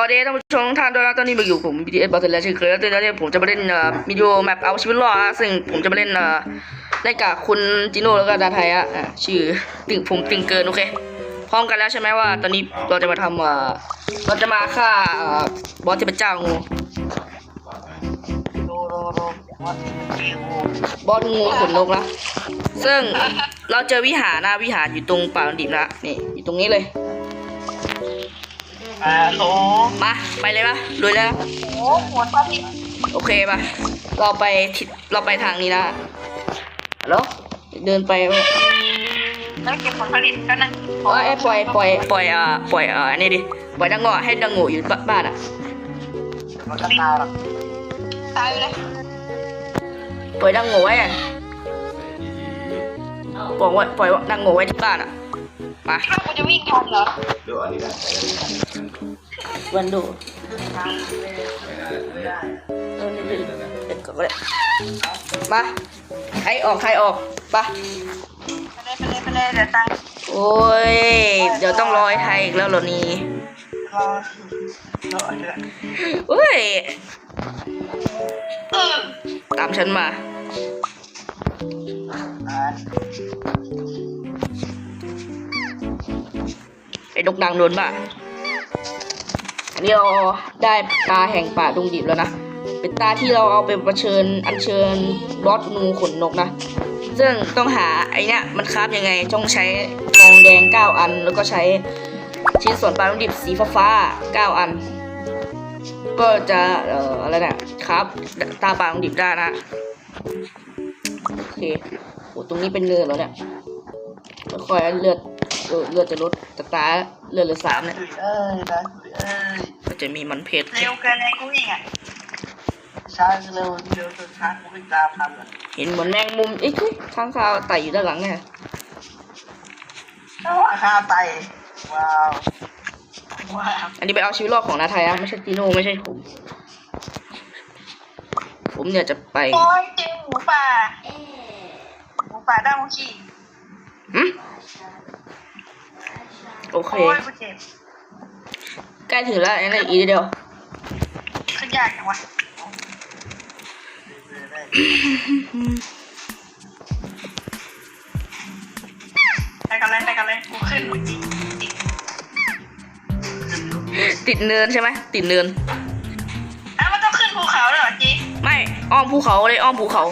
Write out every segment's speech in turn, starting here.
วัสดีท่านผู้ชมท่านด้วยนะตอนนี้มาอยู่ผม BTS บอสแล้วเช่นเคยแล้วตอนนี้ผมจะมาเล่นเอ่อวิดีโอแมปเอาชีวิตรอดนะซึ่งผมจะมาเล่นเอ่อเล่นกับคุณจิโน่แล้วก็ดาไทยอะชื่อติ่งผมติ่งเกินโอเคพร้อมกันแล้วใช่ไหมว่า ตอนนี้เราจะมาทำเอ่อเราจะมาฆ่าเอ่อบอสเทพเจ้างูบอสงูขนนกนะซึ่งเราเจอวิหารนะวิหารอยู่ตรงป่าดิบนะนี่อยู่ตรงนี้เลย อ่าโลมาไปเลยปะลุยแล้วโอ้หัวปลาดิบโอเคปะเราไปทิศเราไปทางนี้นะแล้วเดินไปแล้วเก็บผลผลิตก็นั่งเอ้ยปล่อยปล่อยปล่อยอ่าปล่อยอ่าอันนี้ดิปล่อยดังโง่ให้ดังโง่อยู่บบ้านอะมันจะตายหรอตายเลยปล่อยดังโง่ไว้อะปล่อยไว้ปล่อยดังโง่ไว้ที่บ้านอะ มาถ้ากูจะวิ่งทันเหรอดูอันนี้ได้วันดูเออนี่เด็ดก่อนก็ได้มาใครออกใครออกปะไปเลยไปเลยไปเลยเดี๋ยวตังค์โอ้ย เดี๋ยวต้องรอไอ้ไทยอีกแล้วเหรอนี่รอรอเดือนเฮ้ยเออตามฉันมาอ่า ไอ้ดกดังโดนป่ะอันนี้เราได้ตาแห่งป่าดงดิบแล้วนะ เป็นตาที่เราเอาไปประเชิญอัญเชิญบอสงูขนนกนะ ซึ่งต้องหาไอเนี้ยมันคราฟยังไงต้องใช้ทองแดง 9 อัน แล้วก็ใช้ชิ้นส่วนปลาดงดิบสีฟ้าๆ9อัน ก็จะเอ่ออะไรเนี่ยครับตาปลาดงดิบได้นะโอเคโหตรงนี้เป็นเนินแล้วเนี่ยค่อยๆเลือด เออเลือดจะลดจากตาเลือดเหลือสามเนี่ยเอ้ยนะเอ้ยก็จะมีมันเพชรเร็วเกินไอ้กูอีกอะช้าเร็วเร็วจนช้ากูวิ่งตามทันอะเห็นเหมือนแมงมุมเอ้ยทุยข้างคาวไต่อยู่ด้านหลังไงอาคาไตว้าวว้าวอันนี้ไปเอาชีวิตรอดของนาไทยนะไม่ใช่จีโน่ไม่ใช่ผมผมเนี่ยจะไปโอ้ยเจอหมูป่าหมูป่าด้ามขี้หึ โอเค โอ้ยกูเจ็บใกล้ถึงแล้วอันนี้อีกนิดเดียว ขึ้นยากจังวะไปกันเลยไปกันเลยกูขึ้นจริงจริงติดเนินใช่ไหมติดเนินอะมันต้องขึ้นภูเขาเลยเหรอจีไม่อ้อมภูเขาเลยอ้อมภูเขา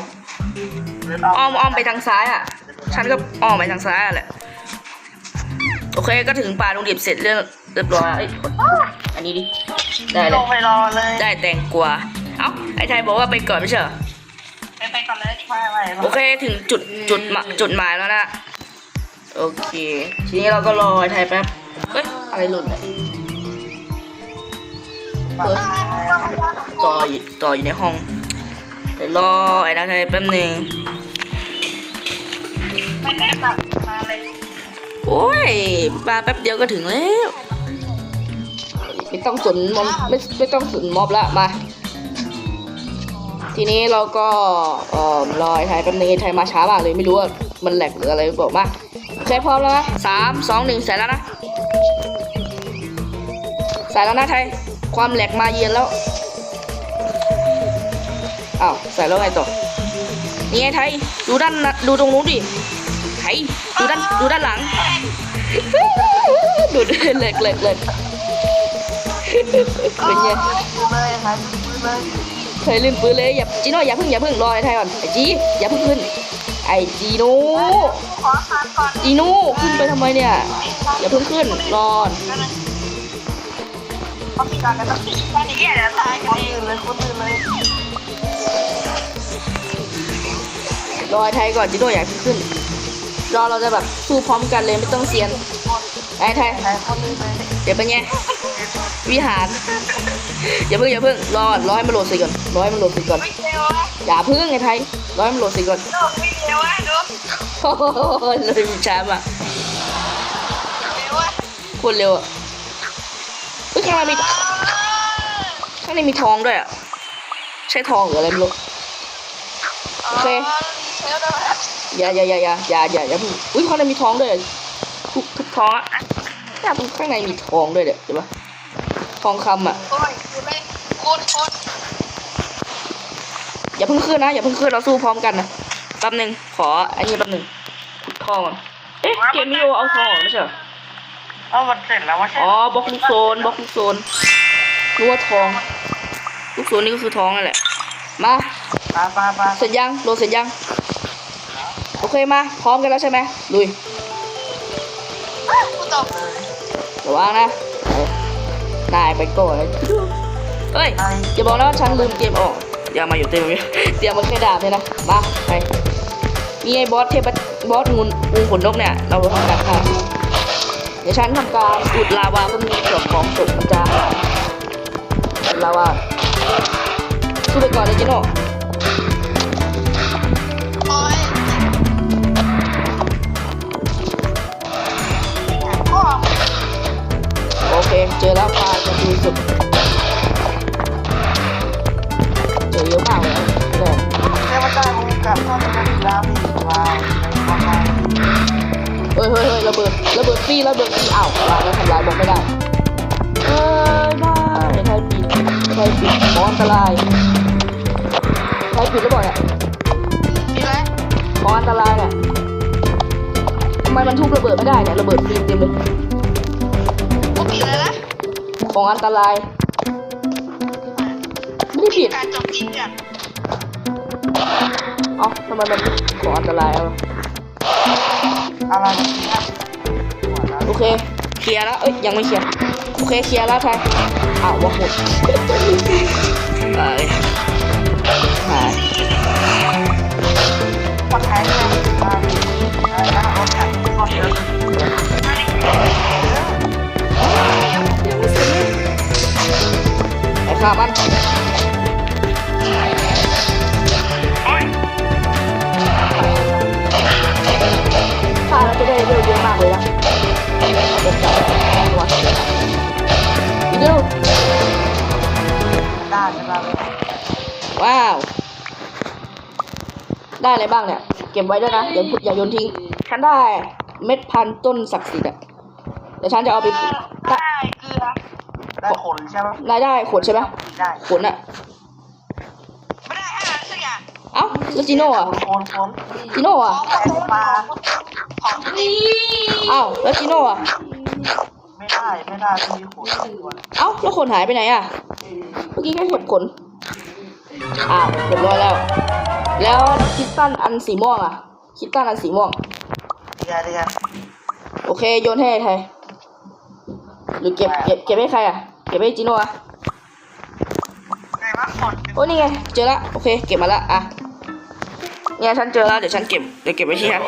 อ้อมอ้อมไปทางซ้ายอะ ฉันก็อ้อมไปทางซ้ายอะแหละ โอเคก็ถึงป่าดงดิบเสร็จเรียบเรียบร้อยเอ้ยอันนี้ดิได้เลลยงไปรอเลยได้แตงกวาเอ้าไอ้ไทยบอกว่าไปก่อนไม่ใช่เหรอไปไปก่อนเลยไม่ไม่โอเคถึงจุดจุดหมายจุดหมายแล้วนะโอเค ทีนี้เราก็รอไอ้ไทยแป๊บเฮ้ยอะไรหล่นเนี่ยเฮ้ยต่ออยู่ต่ออยู่ในห้องเดี๋ยวรอไอ้นักไทยแป๊บหนึงไม่ได้แบบมาเลย โอ้ยมาแป๊บเดียวก็ถึงแล้ว ไม่ต้องสนมอบไม่ไม่ต้องสนมอบละมา ทีนี้เราก็เอ่อรอไอ้ไทยแป๊บนึงไอ้ไทยมาช้ามากเลยไม่รู้ว่ามันแหลกหรืออะไรบอกมาโอเคพร้อมแล้วนะสามสองหนึ่งใส่แล้วนะใส่แล้วนะไทย ความแหลกมาเยือนแล้วอ้าวใส่แล้วไงต่อนี่ไงไทย ดูด้านน้าดูตรงนู้นดิ ไทยดูด้านดูด้านหลังดูดเล็กเล็กเล็กเป็นไงเคยลืมปืนเลยอย่าจีโน่อย่าพิ่งอย่าพิ่งรอไอ้ไทยก่อนไอ้จีอย่าพิ่งขึ้นไอ้จีโน่จีโน่ขึ้นไปทำไมเนี่ยอย่าพิ่งขึ้นรอเขามีการกันต้องติดแค่นี้เดี๋ยวตายกันเองเลยคนอื่นเลยรอไอ้ไทยก่อนจีโน่อย่าพิ่งขึ้น รอเราจะแบบสู้พร้อมกันเลยไม่ต้องเซียนไอ้ไทยเดี๋ยวเป็นไงวิหารอย่าเพิ่งอย่าเพิ่งรอรอให้มันโหลดสิก่อนรอให้มันโหลดสิก่อนไม่เร็วอะอย่าเพิ่งไอ้ไทยรอให้มันโหลดสิก่อนโดดไม่เร็วอะดูโอ้ยเลยมีช้ามาเร็วอะโคตรเร็วอะเฮ้ยข้างในมีข้างในมีทองด้วยอะใช่ทองหรืออะไรไม่รู้โอเค อย่าอย่าอย่าอย่าอย่าอย่าอย่าเพิ่งอุ้ยข้างในมีทองด้วยทุกทุกทองอะเนี่ยตรงข้างในมีทองด้วยเดี๋ยวเดี๋ยวปะทองคำอะโอ้ยคุณเลยโคตรโคตรอย่าเพิ่งขึ้นนะอย่าเพิ่งขึ้นเราสู้พร้อมกันนะแป๊บหนึ่งขออันนี้แป๊บหนึ่งขุดทองก่อนเอ๊ะเกมมิโอเอาทองเหรอไม่ใช่เหรอเอามันเสร็จแล้วว่าใช่อ๋อบล็อกลูกโซนบล็อกลูกโซนรู้ว่าทอง ลูกโซนนี่ก็คือทองนั่นแหละมาปลาปลาปลาเสร็จยังโหลดเสร็จยัง โอเคมา พร้อมกันแล้วใช่ไหมลุยกูตกเลยระวังนะนายไปก่อนเลยเฮ้ยอย่าบอกนะว่าฉันลืมเกมออกอย่ามาอยู่เต็มเลยเตรียมมาแค่ดาบเลยนะมาไปมีไอ้บอสเทพบอสงูงูขนนกเนี่ยเราทำการฆ่าเดี๋ยวฉันทำการอุดลาวาเพื่อมีส่วนของตกมันจะอุดลาวาสู้ไปก่อนเลยจิโน่ เจอแล้วปลาจะดีสุดเจอเยอะมากเลยแรกเทพเจ้ามึงกลับพ่อมึงกันแล้วมีวายในความหมายเฮ้ยเฮ้ยเฮ้ยระเบิดระเบิดฟรีระเบิดฟรีอ้าววางแล้วทำลายบอกไม่ได้เอ้ยได้ไทยปิดไทยปิดหมออันตรายไทยปิดแล้วบอกเนี่ยมีไหมมออันตรายเนี่ยทำไมมันทุบระเบิดไม่ได้เนี่ยระเบิดฟีเต็มเลย ของอันตราย ไม่ได้ผิดการจบทีมเนี่ยเอ้าทำไมมันของอันตรายเอาอะไรเนี่ยโอเค เคลียร์แล้ว เอ้ย ยังไม่เคลียร์ โอเค เคลียร์แล้วไทยอ้าวว่าหมดเอ้ยหายคนไทยเนี่ยมาแล้วเอาแข่งข้อเยอะ ไอ้ข้ามันโอ้ยข้าแล้วจะได้เร็วเยอะมากเลยนะเดี๋ยวจับตัวเร็วได้ใช่ป่ะว้าว ได้อะไรบ้างเนี่ย เก็บไว้ด้วยนะอย่าอย่าโยนทิ้ง ฉันได้เม็ดพันธุ์ต้นศักดิ์สิทธิ์อะเดี๋ยวฉันจะเอาไปได้เกลือ ได้ผลใช่ไหมรายได้ขนใช่ไหมได้ขนอะไม่ได้ห้าสักอย่างเอ้าแล้วจีโน่อะผลผลจีโน่อะของมาของจริงเอ้าแล้วจีโน่อะไม่ได้ไม่ได้ที่ผลตัวเอ้าแล้วขนหายไปไหนอะเมื่อกี้แค่เห็นขนอ้าวเรียบร้อยแล้ว แล้วคิสตันอันสีม่วงอะคิสตันอันสีม่วงเดียวเดียวโอเคโยนให้ไทยหรือเก็บเก็บเก็บให้ใครอะ เก็บให้จีโน่อะไงว่าผลโอ้นี่ไง เจอละโอเค เก็บมาละอะเนี่ยฉันเจอแล้วเดี๋ยวฉันเก็บเดี๋ยวเก็บไว้ที่ฉัน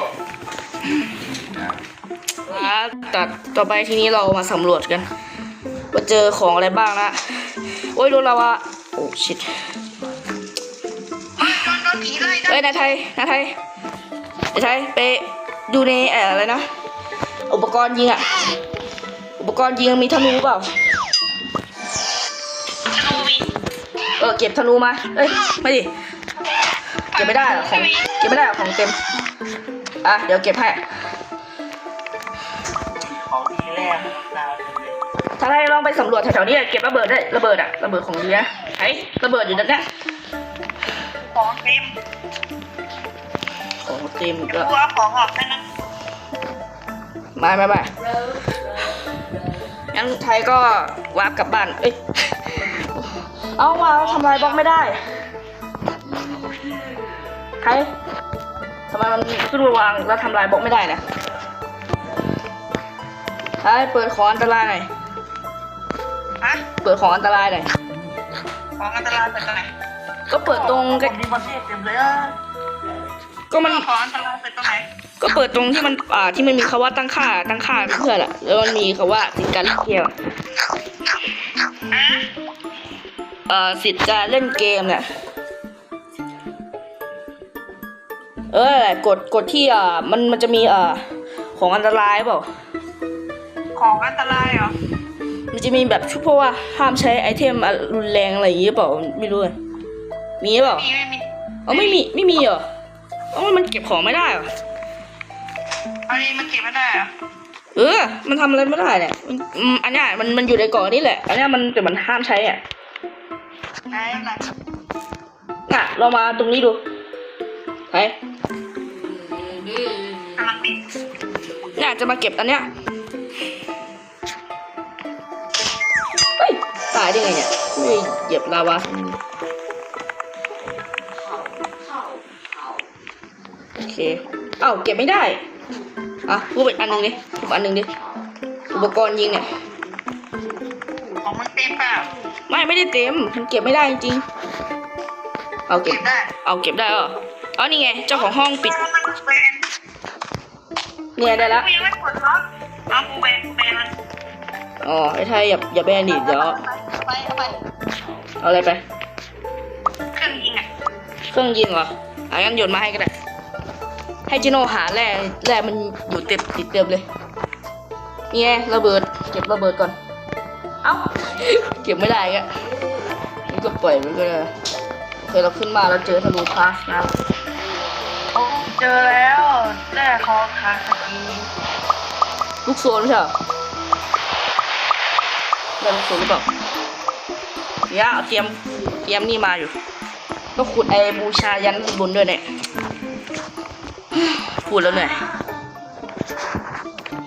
อะตัดต่อไปทีนี้เรามาสำรวจกัน ว่าเจอของอะไรบ้างละโอ้ยโดนเราอะโอ้ชิตโดนโดนผีไล่ได้เอ้ยนายไทยนายไทยนายไทยไปดูในเอ่ออะไรนะ อุปกรณ์ยิงอะอุปกรณ์ยิงมีธนูเปล่า ดูวิเออเก็บธนูมา เอ้ยไม่ดิ เก็บไม่ได้เหรอของ เก็บไม่ได้เหรอของเต็ม อะเดี๋ยวเก็บให้ ของดีแรกดาวถ้าได้ลองไปสำรวจแถวๆนี้เก็บระเบิดได้ระเบิดอะระเบิดของดีนะไอ้ระเบิดอยู่นั่นนะของเต็มของเต็มอีกเดี๋ยวแล้วกูเอาของออกให้นะไม่ไม่ไม่งั้นไทยก็วาร์ปกลับบ้าน เอ้ย เอามาทำลายบล็อกไม่ได้ไทยทำไมมันขึ้นมาวางแล้วทำลายบล็อกไม่ได้นะไทยเปิดของอันตรายหน่อยฮะเปิดของอันตรายหน่อยของอันตรายเป็นตรงไหนก็เปิดตรงขใกล้องดีประเทศเต็มเลยอะก็มันของอันตรายเป็นตรงไหนก็เปิดตรงที่มันอ่าที่มันมีคำว่าตั้งค่าตั้งค่าเพื่อนอะแล้วมันมีคำว่าสิทธิการเล่นเกมอะฮะ เอ่อสิทธิการเล่นเกมเนี่ยเอออะไรกดกดที่อ่ามันมันจะมีอ่าของอันตรายเปล่าของอันตรายเหรอมันจะมีแบบชุดเพราะว่าห้ามใช้ไอเทมอะรุนแรงอะไรอย่างงี้เปล่าไม่รู้อะมีเปล่ามีไม่มีอ๋อไม่มีไม่มีเหรออ๋อมันเก็บของไม่ได้เหรออันนี้มันเก็บไม่ได้เหรอเออ มันทำอะไรไม่ได้เนี่ยมันอืมอันเนี้ยมันมันอยู่ในกล่องนี่แหละ อันเนี้ยมันแต่มันห้ามใช้อะ ไหนไหนน่ะ เรามาตรงนี้ดูไปกำลังปิดเนี่ยจะมาเก็บอันเนี้ยเฮ้ยตายได้ไงเนี่ยไม่เหยียบลาวาโอเคเอ้าเก็บไม่ได้อะพูดไปอันหนึ่งดิพูอันหนึ่งดิอุปกรณ์ยิงเนี่ย ของมันเต็มเปล่าไม่ไม่ได้เต็มมันเก็บไม่ได้จริงๆเอาเก็เก็บบได้เอาเก็บได้เหรอเอานี่ไง เจ้าของห้องปิดมันเป็นเนี่ยได้ละกูยังไม่กดล็อกเอากูแบนกูแบนมันอ๋อไอ้ไทยอย่าอย่าแบนดิเดี๋ยวไปเอาไปเอาอะไรไป เครื่องยิงอะเครื่องยิงเหรออะงั้นโยนมาให้ก็ได้ให้จิโน่หาแร่แร่มันอยู่เต็มติดเต็มเลยนี่ไงระเบิดเก็บระเบิดก่อน เอ้า เก็บไม่ได้กะนี่ก็ปล่อยมันก็ได้โอเคเราขึ้นมาเราเจอธนูพาสนะโอ้เจอแล้วแร่คอคาสกีลูกโซนไม่ใช่เหรอได้ลูกโซนหรือเปล่าเนี่ยเอาเตรียมเตรียมนี่มาอยู่ต้องขุดไอ้บูชายันข้างบนด้วยเนี่ยพูดแล้วเหนื่อย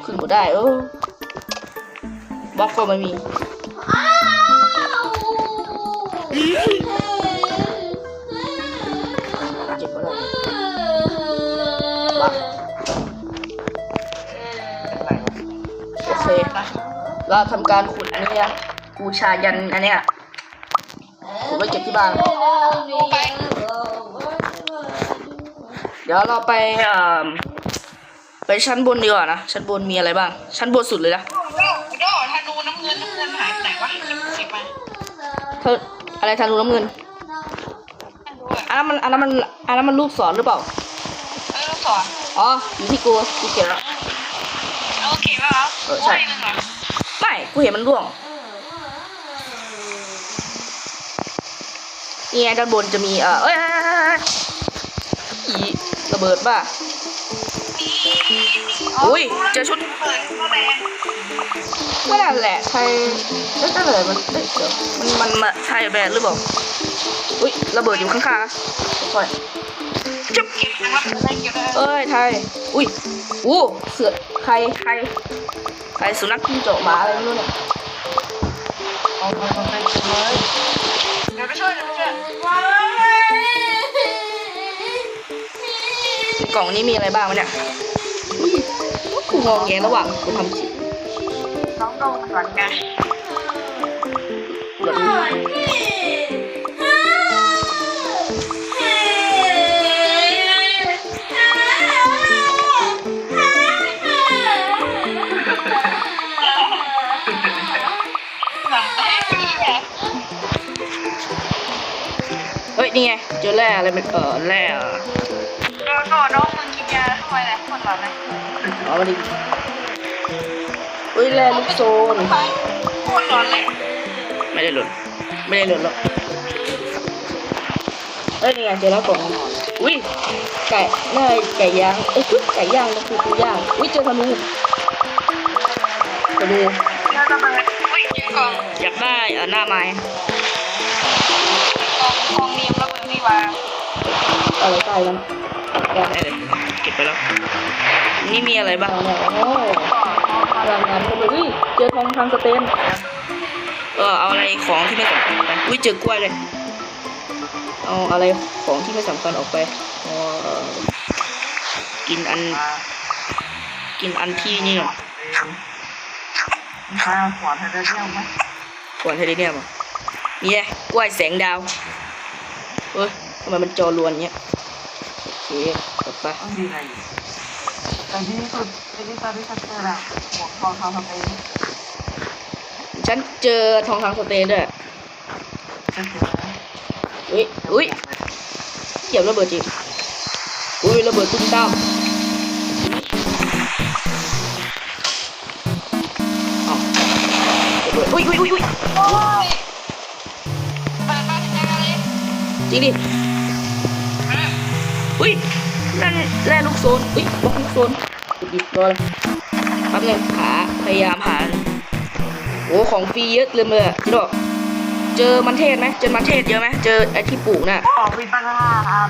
ขึ้นบ่ได้เออบล็อกก็ไม่มี เก็บก็ได้มาโอเคเราทำการขุดอันนี้นะบูชายันอันเนี้ยขุดไว้เก็บที่บ้านไปเดี๋ยวเราไปเอ่อไปชั้นบนดีกว่านะ ชั้นบนมีอะไรบ้าง ชั้นบนสุดเลยนะ โดโดธนูน้ำเงินน้ำเงินหายไปไหนวะเก็บมาเธอ อะไรทางรูน้ำเงิน อันนั้นมันอันนั้นมันอันนั้นมันลูกศรหรือเปล่าเออลูกศรอ๋ออยู่ที่กูกูเก็บแล้วโอเคป่ะครับเออใช่นึงเหรอไม่กูเห็นมันร่วงนี่ไงด้านบนจะมีเอ่อเอ้ยเอ้ยเอ้ยเอ้ยอีระเบิดป่ะมี อุ้ยเจอชุดเปิดก็แบนไม่นั่นแหละใครเอ้ยนั่นเลยมันเอ้ยเดี๋ยวมันมันมาใช่แบรนด์หรือเปล่าอุ้ยระเบิดอยู่ข้างๆค่อยๆจุ๊บเก็บนะครับได้เก็บได้เอ้ยไทยอุ้ยอู้เสือใครใครใครสุนัขจิ้งจกหมาอะไรไม่รู้เนี่ยเอาไปเอาไปเก็บเลยเดี๋ยวไปช่วยเดี๋ยวไปช่วยกล่องนี้มีอะไรบ้างวะเนี่ยอุ้ย กูงงแงระหว่างกูทำสิน้องโดนก่อนไงเดี๋ยวดูเฮ้ย นี่ไง เจอแร่อะไรมันเออแร่ กินยาทำไมแหละคนหลับไหมเอามาดิเฮ้ยแร่ลูกโซนไปโคตรร้อนเลยไม่ได้หล่นไม่ได้หล่นหรอกเอ้ยนี่ไงเจอแล้วกล่องอุ้ยไก่น่าไก่ย่างเอ้ยอุ๊ยไก่ย่างมันคือกูย่างอุ้ยเจอธนูธนูเจอระเบิดอุ้ยเจอกล่องอยากได้เออหน้าไม้กล่องกล่องมีมระเบิดนี่วางอะไรใต้มันแกได้เลยเก็บไปแล้ว นี่มีอะไรบ้างเนี่ยโอ้ก่อนพลังงานก็เลยอุ้ยเจอทองทางสเตนเออเอาอะไรของที่ไม่สำคัญไปอุ้ยเจอกล้วยเลย เอาอะไรของที่ไม่สำคัญออกไปเออกินอัน กินอันที่นี่ก่อนมาขวานไฮเดรเนียมไหมก่อนไทเดเนียมอะนี่ไงกล้วยแสงดาวเฮ้ยทำไมมันจอรวนเงี้ยโอ เคต่อไปต้องดีอะไรอยู่แต่ที่สุดที่ที่ตอนที่ฉันเจออะหมวกทองทองทำเองฉันเจอทองคำสเตนด้วยฉันเจอนะอุ้ยอุ้ยเกี่ยวระเบิดจริงอุ้ยระเบิดตุ้มตามอ้าระเบิดอุ้ยอุ้ยอุ้ยอุ้ยโอ้ยเปิดมาถึงยังไงเลยจริงดิ อุ้ยนั่นแร่ลูกโซนอุ้ยบล็อกลูกโซนหยิบรอเลยแป๊บนึงหาพยายามหาโอ้ของฟรีเยอะเลยเลยอะจิโร่เจอมันเทศไหมเจอมันเทศเยอะไหมเจอไอ้ที่ปลูกน่ะอ๋อมีปัญหาครับ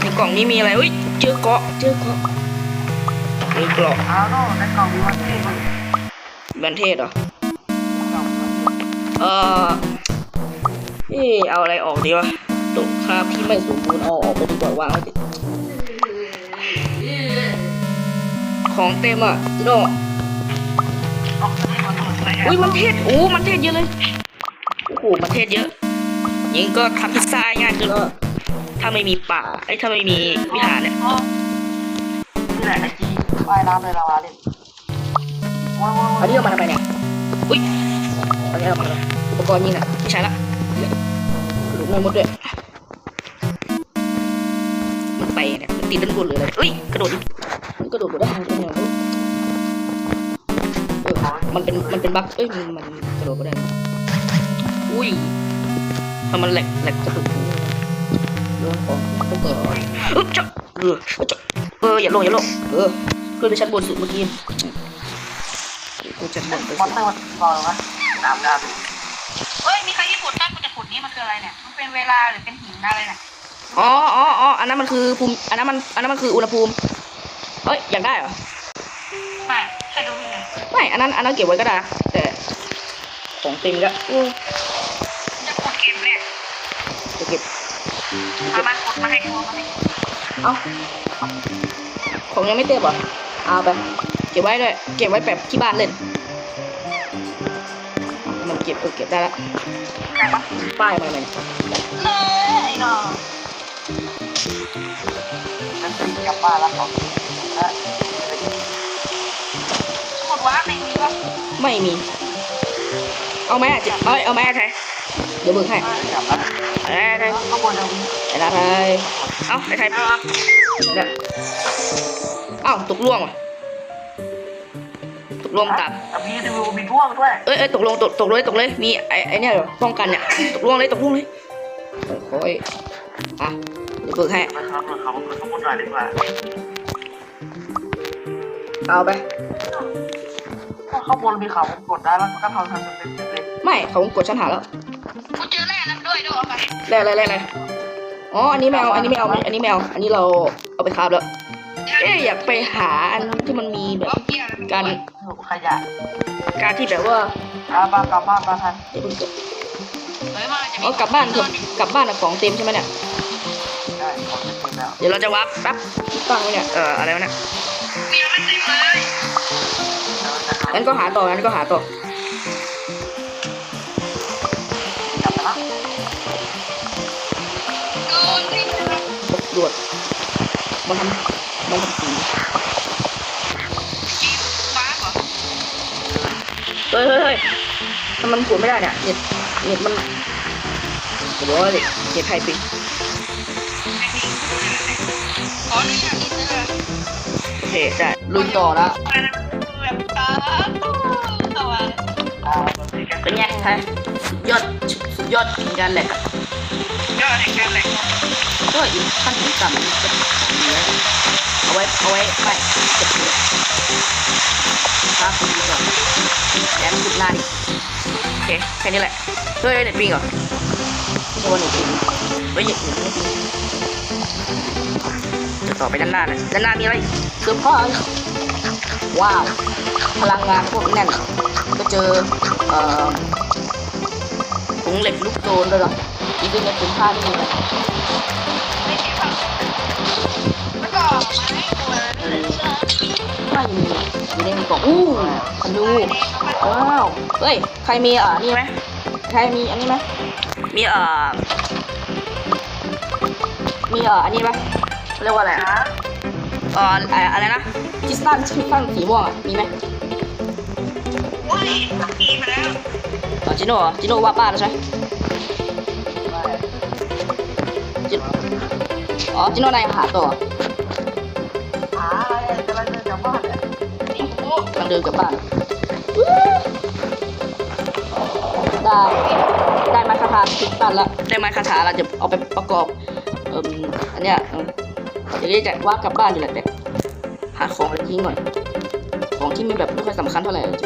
ในกล่องนี้มีอะไรเฮ้ยเจอเกาะเจอเกาะมีเกราะเอาโน่ในกล่องมีวันที่มันมันเทศเหรอกล่องมันเออเอ๊ะเอาอะไรออกดีวะ ตรงคราบที่ไม่สมบูรณ์เอาออกไปดีกว่าวางไว้ดิของเต็มอะจิโน่ออกที่มันหมดเลยอุ้ยมันเทศโอ้ มันเทศเยอะเลย โอ้โห มันเทศเยอะ ยิงก็ทำพิซซ่าง่ายขึ้นแล้วถ้าไม่มีป่า ไอ้ยถ้าไม่มีวิหารเนี่ยนี่แหละไอจีว่ายน้ำในลาวาเล่นว้าวอันนี้เอามาทำไมเนี่ย อุ้ยอันนี้เอามาทำไมอุปกรณ์ยิงอะไม่ใช่ละหลุด ไม่หมดด้วยมันไปเนี่ยมันติดด้านบนหรืออะไรอุ้ยกระโดดดิมันกระโดดบนได้ทางตรงไหนวะเออมันเป็นมันเป็นบั๊กเอ้ยมันมันกระโดดบนได้อุ้ยทำมันแหลกแหลกกระตุกหูเรื่องของต้องเปิดเออจ๊ะเออเออจ๊ะเอออย่าลงอย่าลงเออขึ้นไปชั้นบนสุดเมื่อกี้กูจะบนไปมอสุนดเตอร์มันรอแล้วนะน้ำน้เฮ้ยมีใครที่ขุดได้กูจะขุดนี้มันคืออะไรเนี่ยมัน เป็นเวลาหรือเป็นหินอะไรเนี่ยอ๋ออ๋ออ๋ออันนั้นมันคือภูมิอันนั้นมันอันนั้นมันคืออุณหภูมิเอ้ยอยากได้เหรอไม่แค่ดูนี่เลยไม่อันนั้นอันนั้นเก็บไว้ก็ได้นะแต่ของเต็มแล้วอืมจะขุดเก็บเนี่ยจะเก็บเอามาขุดมาให้ดูมาให้ดูเอ้าของยังไม่เต็มเหรอเอาไปเก็บไว้ด้วยเก็บไว้แบบที่บ้านเล่นมันเก็บเออเก็บได้แล้วได้ ป้ายมาเลยเอ้ยไอ้น้องำมันตีกลับบ้านแล้วของและขุดว้าไม่มีปะไม่มี เอาไหมอะจ๊เอาเอาไหมอะไทยเดี๋ยวเบิกให้กลับแล้วไอ้ไทยข้างบนจะมีไอ้นาไทยเอาไอ้ไทยเนี่ยเอ้าตกล่วงว่ะ ตกล่วงตัดแต่มีดูมีท่วงด้วยเอ้ยเอ้ยตกลงตกตกเลยตกเลยมีไอ้ไอ้เนี่ยเหรอป้องกันเนี่ยตกลงเลยตกลงเลยโอ้ยอะเดี๋ยวเบิกให้ไปครับเราเขาข้างบนหน่อยดีกว่าเอาไปข้างบนมีเขากดได้แล้วก็ทำทำเป็นเล็กไม่เขากดชั้นหาแล้วกูเจอแร่นั้นด้วยด้วยเอาไปแร่อะไรแร่อะไรอ๋ออันนี้ไม่เอาอันนี้ไม่เอาอันนี้ไม่เอาอันนี้เราเอาไปคาบแล้ว เอ๊ะอยากไปหาอันที่มันมีแบบเอาเกียร์การขยะการที่แบบว่าอาบ้ากลับบ้านมาทันเดี๋ยวเพิ่งจบเฮ้ยมันจะมีอ๋อกลับบ้านเถอะกลับบ้านอะของเต็มใช่ไหมเนี่ยได้ของจะเต็มแล้วเดี๋ยวเราจะวับแป๊บที่ตั้งไว้เนี่ยเอออะไรวะเนี่ยเกียร์มันเต็มเลยแล้วจะหางั้นก็หาต่องั้นก็หาต่อกลับมาแล้วเกินที่จะตำรวจมันทำ มันทำสีว้าเหรอเฮ้ยเฮ้ยเฮ้ยทำไมมันกดไม่ได้เนี่ยเน็ตเน็ตมันผมบอกว่าเน็ตเน็ตไทยปิดไม่มีขออนุญาตนิดนึงโอเคได้ลุยต่อแล้วแบบตาตัวอ่าเป็นไงไทยสุดยอดสุดยอดแห่งการแหลกอะยอดแห่งการแหลกก็อีกขั้นที่ต่ำมันจะเหลือ เอาไว้เอาไว้ไม่เก็บเหลือครับคุณดีกว่าแอนจุดหน้าดิโอเคแค่นี้แหละเฮ้ยเน็ตปิงเหรอไม่ใช่ว่าเน็ตปิงเฮ้ยเน็ตปิงเน็ตปิงจะต่อไปด้านหน้าเลยด้านหน้ามีอะไรเกือบพ่อว้าวพลังงานพวกแน่นก็เจอเอ่อถุงเหล็กลูกโจรด้วยเหรออีกเป็นในถุงผ้าที่มีนะไม่ ไม่มีอยู่ในกล่องอู้คันดูว้าวเฮ้ยใครมีเอ่อนี่ไหมใครมีอันนี้ไหมมีเอ่อมีเอ่ออันนี้ไหมเรียกว่าอะไรอะเอ่ออะไรนะคริสตัลคริสตัลสีม่วงอะมีไหมโอ้ยมีมาแล้วอ่อจิโน่จิโน่ว่าบ้าแล้วใช่ไหมจิอ๋อจิโน่นายหาต่อ เดินกลับบ้านได้ ได้ไม้คาถาคริสตัลแล้วได้ไม้คาถาเราจะเอาไปประกอบเอ่มอันเนี้ยเอิ่มเดี๋ยวนี้จะว่ากลับบ้านอยู่แหละแต่หาของอะไรทิ้งหน่อย ของที่ไม่แบบไม่ค่อยสำคัญเท่าไหร่จ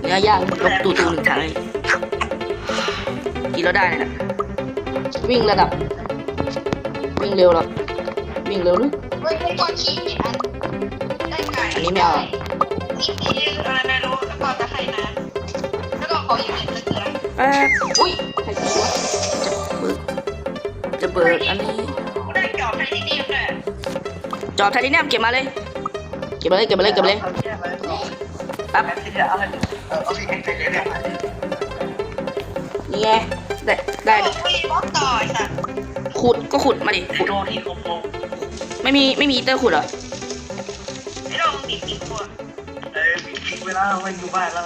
เนื้อย่างลบตูตูหนึ่งถังเลยกินแล้วได้เลยนะวิ่งระดับ วิ่งเร็วหรอวิ่งเร็วหรือเฮ้ยให้ก่อ นขี่กี่อันได้ไก่อันนี้ไม่เอาอีกทีอะไรไม่รู้แล้วก็จะให้นะแล้วก็ขออยู่ในเกลือแป๊บอุ้ยใครตีวะจะเบิกจะเบิกอันนี้กูได้จอบในที่นี่ด้วยจอบไทเทเนียมเก็บมาเลย เก็บมาเลย เก็บมาเลย เก็บมาเลยแป๊บที่จะเอาอะไรเออเอาที่เอ็กซ์เเนี่ยนี่ไงได้ได้โอ้ยบล็อกต่อไอ้สัตว์ขุดก็ขุดมาดิขุดโดนที่คมโมไม่มีไม่มีอีเตอร์ขุดเหรอไม่ลอง ติดติดตัวเออมีทิ้งเวลาไว้อยู่บ้านแล้ว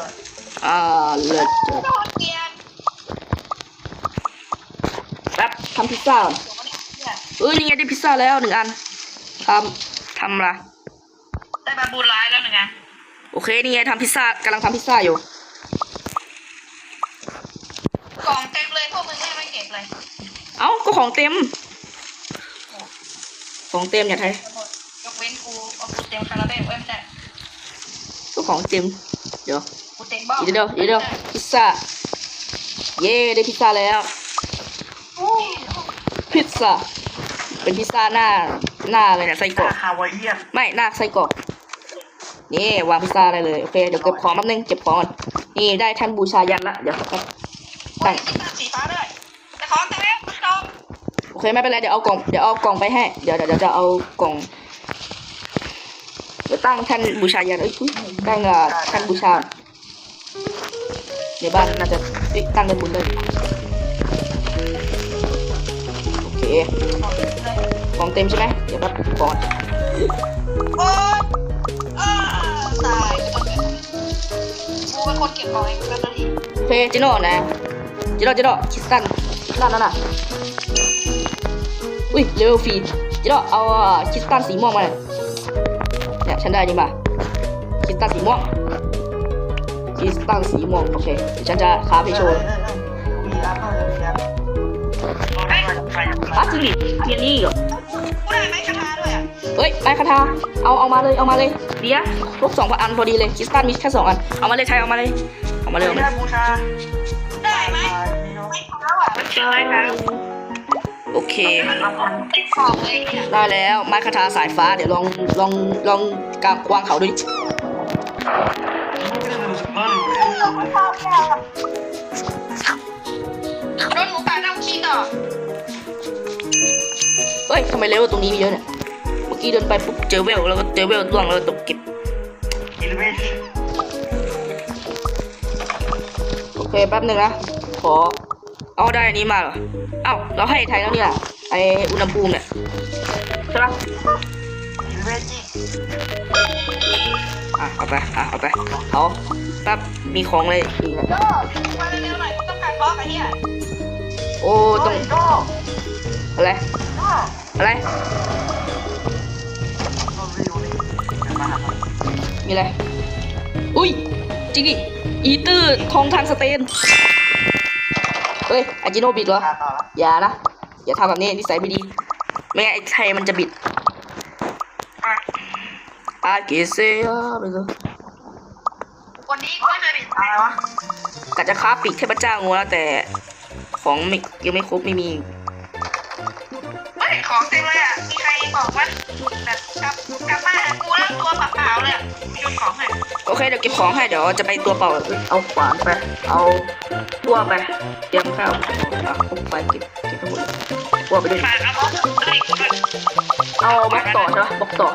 อ่าเลิศเจิดโดนเกียร์แป๊บทำพิซซ่าก่อนเนี่ยเอ้ยนี่ไงได้พิซซ่าแล้วหนึ่งอันทำทำละได้บาบูร้ายแล้วหนึ่งอะโอเคนี่ไงทำพิซซ่ากำลังทำพิซซ่าอยู่กล่องเต็มเลยพวกมึงให้ไม่เก็บเลยเอ้าก็ของเต็ม ของเต็มอย่าไทยหมดยกเว้นกู เอากูเต็มคาราเบลเว้ยไม่ได้ก็ของเต็มเดี๋ยวกูเต็มบ้าเดี๋ยวเดี๋ยวเดี๋ยวเดี๋ยวพิซซ่า เย้ได้พิซซ่าแล้ว พิซซ่า เป็นพิซซ่าหน้าหน้าอะไรเนี่ยไส้กรอกฮาวายเอียนไม่หน้าไส้กรอกนี่วางพิซซ่าได้เลยโอเคเดี๋ยวเก็บของแป๊บนึงเก็บของก่อนนี่ได้ท่านบูชายันละเดี๋ยวครับตั้ตั้งงสีฟ้าด้วยแต่ของเต็มแล้วจบโอเคไม่เป็นไรเดี๋ยวเอากล่องเดี๋ยวเอากล่องไปให้เดี๋ยวเดี๋ยวเดี๋ยวจะเอากล่อง เดี๋ยวตั้งท่านบูชายันเอ้ยอุ๊ยตั้งอะท่านบูชาในบ้านน่าจะเอ้ยตั้งกั นบุญเลยโอเคของเต็มใช่ไหมเดี๋ยวแป๊บก่อนโอ๊ยอ้าตายกูเป็นคนเก็บของเองกูเป็นคนดีโอเคจิโน่นะจิโน่จิโน่คิสตันคิสตัลสีม่วงมาเลยเนี่ยฉันได้นี่มาคิสตันสีม่วงคิสตันสีม่วงโอเคเดี๋ยวฉันจะคาไปโชว์มีร้านก็จะมีร้านใครอาร์ตจิลิเมียนี่เหรอได้ไม้กระทาด้วยอะเฮ้ยไม้คาทาเอาเอามาเลยเอามาเลยเดี๋ยวครบสองพันอันพอดีเลยคิสตันมีแค่สองอันเอามาเลยใช้เอามาเลยเอามาเลยเอามาได้บูชาได้ไหมไม้เท้าอะไม้เท้า โอเคติดของเลยเนี่ยได้แล้วไม้คาทาสายฟ้าเดี๋ยวลองลองลองกางวางเขาดูดิไม่ชอบแค่รถหมูป่าต้องขี้ต่อเฮ้ยทำไมเลเวลตรงนี้มีเยอะเนี่ย เมื่อกี้เดินไปปุ๊บเจอเวลแล้วก็เจอเวลล่วงแล้วก็ตกเก็บอินเวชโอเคแป๊บหนึ่งนะ ขอ เอาได้อันนี้มาเหรอเอ้าเราให้ไทยแล้วเนี่ยไออุณหภูมิเนี่ยใช่ปะอินเวชอะเอาไปอะเอาไปเอาแป๊บมีของเลยอีกนะก็มาเร็วๆหน่อยกูต้องการบล็อกไอ้เนี่ยโอ้ต้องโจ้อะไรโจ้อะไรโจ้วิวนี่มาหามีอะไร อุ้ยจริงดิอีเตอร์ทองทางสเตน เฮ้ยอาจิโนบิดเหรอตาต่อละอย่านะ อย่าทำแบบนี้นิสัยไม่ดี ไม่งั้นไอ้ไทยมันจะบิดอาเกเซียไปเลยวันนี้กูไม่เคยปิดอะไรวะกะจะค้าปีกเทพเจ้างูแล้วแต่ของไม่ยังไม่ครบไม่มี ไม่ของเต็มเลยอะ มีใครบอกว่าแบบกลับกลับมาหากู แล้วตัวเปล่าๆเลยอะไปดูของหน่อยโอเคเดี๋ยวเก็บของให้เดี๋ยวจะไปตัวเปล่าเอาขวานไปเอาพั่วไปเตรียมข้าวเอาพกไปเก็บเก็บทั้งหมดเลยพั่วไปด้วยฝากเอาบล็อกอะไรกูด้วยเอาบล็อกต่อใช่ปะบล็อกต่อ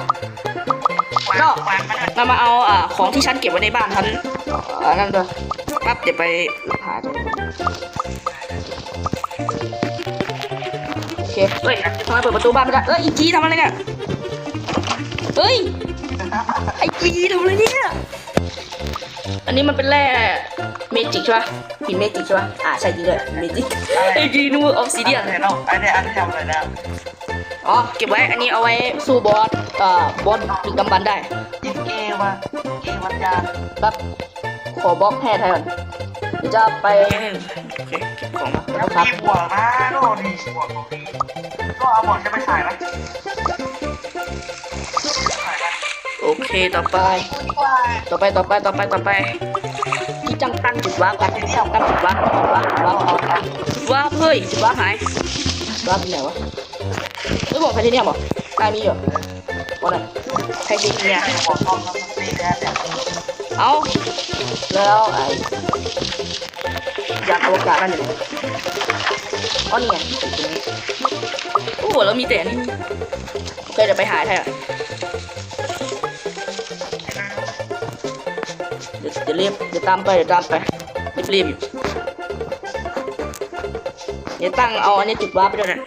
วางนอกวางมาด้วยเรามาเอาอ่าของที่ฉันเก็บไว้ในบ้านฉันอ่านั่นด้วยปั๊บเดี๋ยวไปหาดูโอเคเฮ้ยทำไมเปิดประตูบ้านไม่ได้เอ้ยอีจีทำอะไรเนี่ยเฮ้ย ไอจีทำอะไรเนี่ย อันนี้มันเป็นแร่เมจิกใช่ปะหินเมจิกใช่ปะอ่าใช่จริงด้วยเมจิกไอจีนูออฟซิเดียนเดี๋ยวเราไอเดียอันที่ทำอะไรนะอ๋อ เก็บไว้ อันนี้เอาไว้สู้บอสเอ่อบอสดึกดำบรรพ์ได้ จิเกมาเกวัดยาแบบขอบล็อกแพ้ไทยก่อนเดี๋ยวจะไปโอเคเก็บของมาแล้แล้ววครับมีบวกนะโน่นี่บวกตรงนี้ก็เอาบอลจะไปใส่ละใส่ละ เคต่อไป ต่อไปต่อไปต่อไปต่อไปที่จังตั้งจุดว้าร์ปกันตั้งจุดว้าร์ปจุดวาร์ปจุดว้าร์ปจุดวาร์ปเฮ้ยจุดว้าร์ปหายจุดวาร์ปที่ไหนวะไม่บอกใครที่เนี่ยบอกนายมีอยู่บอกหนใครที่เนี่ยเอาแล้วไอ้ยานอวกาศนั่นเอยู่ไหนอ๋อนี่ไงโอ้โหแล้วมีแต่นนี่โอเคเดี๋ยวไปหาไทยอะ ดี๋ยวเดี๋ยวรีบเดี๋ยวตามไปเดี๋ยวตามไปรีบรีบอยู่เดี๋ยวตั้งเอาอันนี้จุดวาร์ปไปด้วยนะ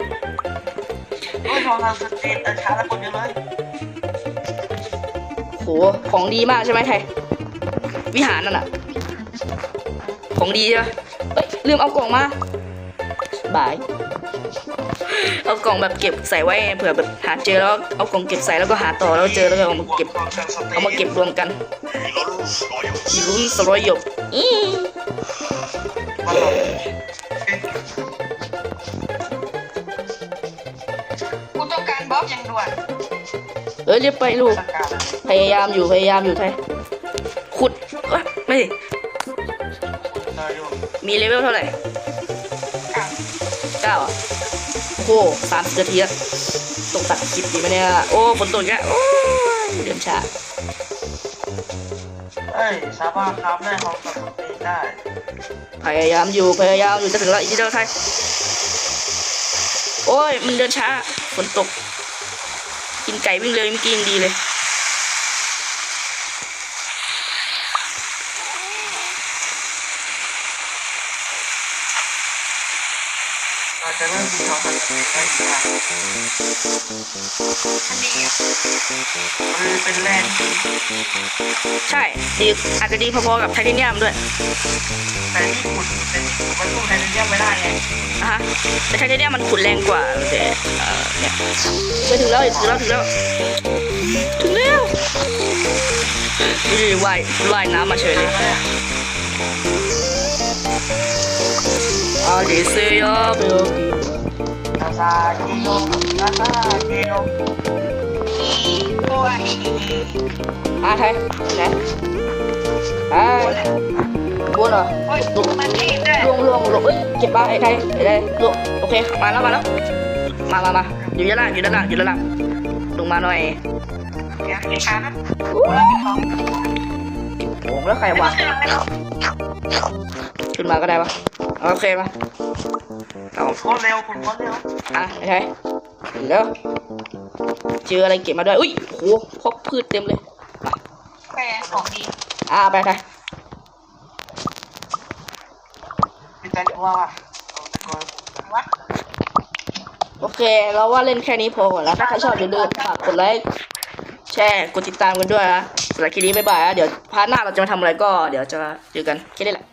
โอ้ยพอเราสตรีทเออช้าแล้วคนเยอะเลยโหของดีมากใช่ไหมไทยวิหารนั่นน่ะ ของดีใช่ไหมเอ้ยลืมเอากล่องมาบายเอากล่องแบบเก็บใส่ไว้เผื่อแบบหาเจอแล้วเอากล่องเก็บใส่แล้วก็หาต่อแล้วเจอแล้วก็เอามาเก็บเอามาเก็บรวมกัน มีลุ้นสรอยหยกอีกูต้องการบล็อกอย่างด่วนเอ้ยเรียบไปลูกสักการพยายามอยู่พยายามอยู่ไทยขุดเอ้ยไม่ดิเราอยู่มีเลเวลเท่าไหร่ค่ะเก้าอะโอ้โหสามสิบนาทีแล้วต้องตัดคลิปดีไหมเนี่ย โอ้ฝนตกอีกแล้วโอ้ยเดินช้าเอ้ยสามารถทำได้ของสตรีได้พยายามอยู่พยายามอยู่จะถึงแล้วอีกนิดเดียวไทยโอ้ยมันเดินช้าฝนตก กินไก่วิ่งเร็วเมื่อกี้ยังดีเลย เราจะเริ่มมีของสตรีทได้ อีกแล้วอันนี้อะมันเป็นแร่ที่ใช่ดีอาจจะดีพอๆกับไทเทเนียมด้วย แต่ที่ขุดแต่ที่ขุดมันสู้ไทเทเนียมไม่ได้ไงนะฮะแต่ไทเทเนียมมันขุดแรงกว่าแต่เอ่อเนี่ยไปถึงแล้วถึงแล้วถึงแล้วถึงแล้วนี่ว่ายว่ายน้ำมาเฉยเลยเนี่ยอาดิเซียเบลกี อะไทยไหนไอ้บนเหรอโอ้ยมันนี่ด้ลงลงลงเอ้ยเก็บมาไอ้ไทยไอ้ไทยลงโอเค มาแล้วมาแล้ว มามามาอยู่ด้านล่างอยู่ด้านล่างอยู่ด้านล่างลงมาหน่อยเดี๋ยวอีกครั้งนะโอ้แล้วใครวะขึ้นมาก็ได้ปะ โอเคปะเอาโคตรเร็วคุณโคตรเร็วอะไอ้ไทยเดี๋ยวเจออะไรเก็บมาด้วย อุ้ยโหพบพืชเต็มเลยมาแค่ของดีอะไปไทยพี่แจ็คว่าวะโอเค เราว่าเล่นแค่นี้พอก่อนแล้ว ถ้าใครชอบอย่าลืมฝากกดไลค์ แชร์ กดติดตามกันด้วยนะสำหรับคลิปนี้บ๊ายบายนะเดี๋ยวพาร์ทหน้าเราจะมาทำอะไรก็ เดี๋ยวจะเจอกันแค่นี้แหละ